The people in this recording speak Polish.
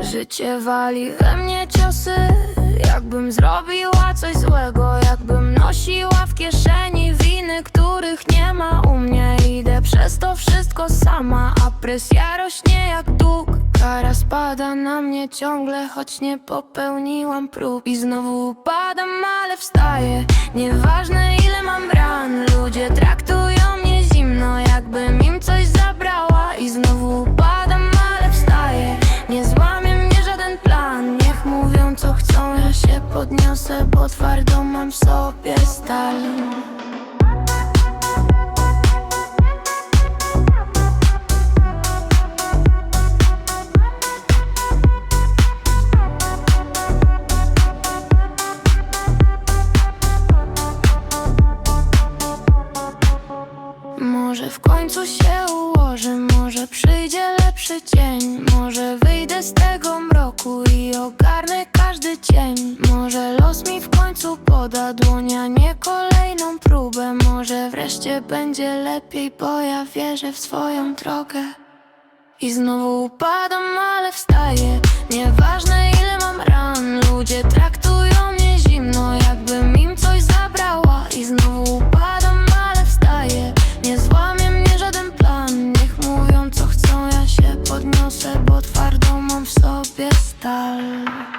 Życie wali we mnie ciosy. Jakbym zrobiła coś złego Jakbym nosiła w kieszeni winy Których nie ma u mnie. Idę przez to wszystko sama A presja rośnie jak dług Kara spada na mnie ciągle Choć nie popełniłam prób. I znowu upadam, ale wstaję. Nieważne ile mam ran Ludzie traktują mnie zimno Jakbym im coś zabrała. I znowu upadam, ale wstaję. Nie złamie mnie żaden plan. Niech mówią co chcą, ja się podniosę Bo twardo mam w sobie stal Może w końcu się ułożę, może przyjdzie lepszy dzień. Może wyjdę z tego mroku i ogarnę każdy cień Może los mi w końcu poda dłoń, a nie kolejną próbę. Może wreszcie będzie lepiej, bo ja wierzę w swoją drogę. I znowu upadam, star.